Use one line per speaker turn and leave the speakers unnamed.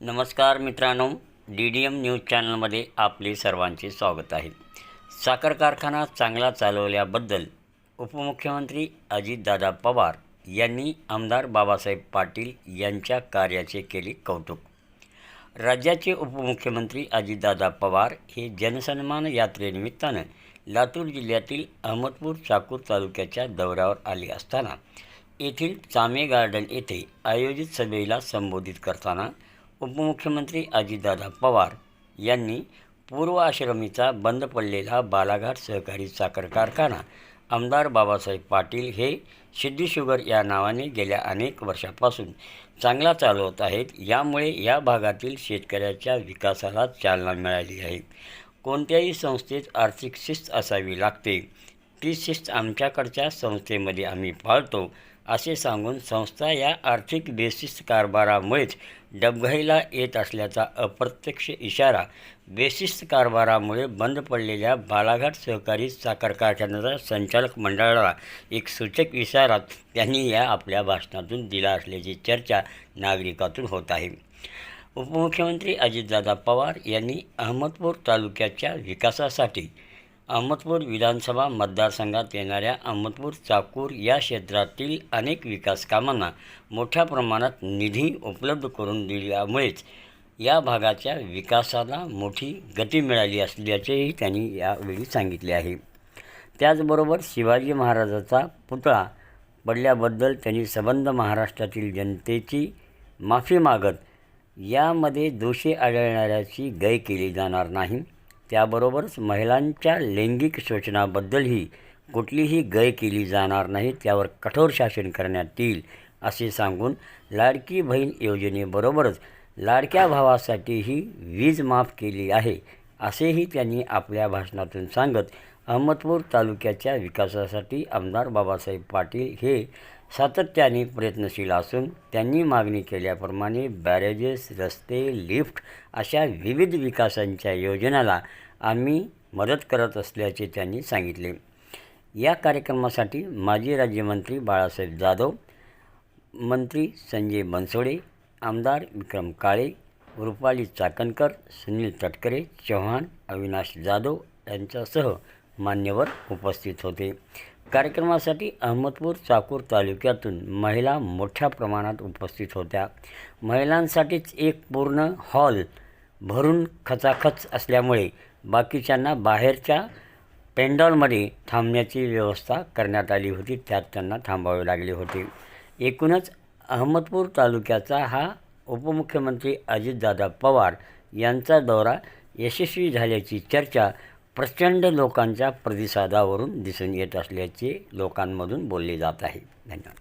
नमस्कार मित्रांनो D D M news चॅनलमध्ये आपले सर्वांचे स्वागत आहे. साखर कारखाना चांगला चालवल्याबद्दल उपमुख्यमंत्री अजितदादा पवार यांनी आमदार बाबासाहेब पाटील यांच्या कार्याचे केले कौतुक. राज्याचे उपमुख्यमंत्री अजितदादा पवार हे जनसन्मान यात्रेनिमित्तानं लातूर जिल्ह्यातील अहमदपूर चाकूर तालुक्याच्या दौऱ्यावर आले असताना येथील चामे गार्डन येथे आयोजित सभेला संबोधित करताना उपमुख्यमंत्री अजितदादा पवार यांनी पूर्व आश्रमीचा बंद पडलेला बालाघाट सहकारी साखर कारखाना आमदार बाबासाहेब पाटील हे सिद्धी शुगर या नावाने गेल्या अनेक वर्षापासून चांगला चालवत आहेत. यामुळे या भागातील शेतकऱ्याच्या विकासाला चालना मिळाली आहे. कोणत्याही संस्थेत आर्थिक शिस्त असावी लागते. ती शिस्त आमच्याकडच्या संस्थेमध्ये आम्ही पाळतो. असे सांगून संस्था या आर्थिक बेशिस्त कारभारामुळेच डबघाईला येत असल्याचा अप्रत्यक्ष इशारा बेशिस्त कारभारामुळे बंद पडलेल्या बालाघाट सहकारी साखर कारखान्याच्या संचालक मंडळाला एक सूचक इशारा त्यांनी या आपल्या भाषणातून दिला असल्याची चर्चा नागरिकातून होत आहे. उपमुख्यमंत्री अजितदादा पवार यांनी अहमदपूर तालुक्याच्या विकासासाठी अहमदपूर विधानसभा मतदारसंघात येणाऱ्या अहमदपूर चाकूर या क्षेत्रातील अनेक विकास कामांना मोठ्या प्रमाणात निधी उपलब्ध करून दिल्यामुळेच या भागाच्या विकासाला मोठी गती मिळाली असल्याचेही त्यांनी यावेळी सांगितले आहे. त्याचबरोबर शिवाजी महाराजाचा पुतळा पडल्याबद्दल त्यांनी संबंध महाराष्ट्रातील जनतेची माफी मागत यामध्ये दोषी आढळणाऱ्याची गय केली जाणार नाही. त्याबरोबरच महिलांच्या लैंगिक शोषणाबद्दलही कुठलीही गय केली जाणार नाही त्यावर कठोर शासन करण्यात येईल असे सांगून लाडकी बहीण योजनेबरोबरच लाडक्या भावासाठीही वीज माफ केली आहे असेही त्यांनी आपल्या भाषणातून सांगत अहमदपूर तालुक्याच्या विकासासाठी आमदार बाबासाहेब पाटील हे सातत्याने प्रयत्नशील असून त्यांनी मागणी केल्याप्रमाणे बॅरेजेस रस्ते लिफ्ट अशा विविध विकासांच्या योजनाला आम्ही मदत करत असल्याचे त्यांनी सांगितले. या कार्यक्रमासाठी माजी राज्यमंत्री बाळासाहेब जाधव मंत्री संजय बनसोडे आमदार विक्रम काळे रुपाली चाकणकर सुनील तटकरे चव्हाण अविनाश जाधव यांच्यासह मान्यवर उपस्थित होते. कार्यक्रमासाठी अहमदपूर चाकूर तालुक्यातून महिला मोठ्या प्रमाणात उपस्थित होत्या. महिलांसाठीच एक पूर्ण हॉल भरून खचाखच असल्यामुळे बाकीच्यांना बाहेरच्या पेंडॉलमध्ये थांबण्याची व्यवस्था करण्यात आली होती. त्यात त्यांना थांबावे लागले होते. एकूणच अहमदपूर तालुक्याचा हा उपमुख्यमंत्री अजितदादा पवार यांचा दौरा यशस्वी झाल्याची चर्चा प्रचंड लोकांच्या प्रतिसादावरून दिसून येत असल्याचे लोकांमधून बोलले जात आहे. धन्यवाद.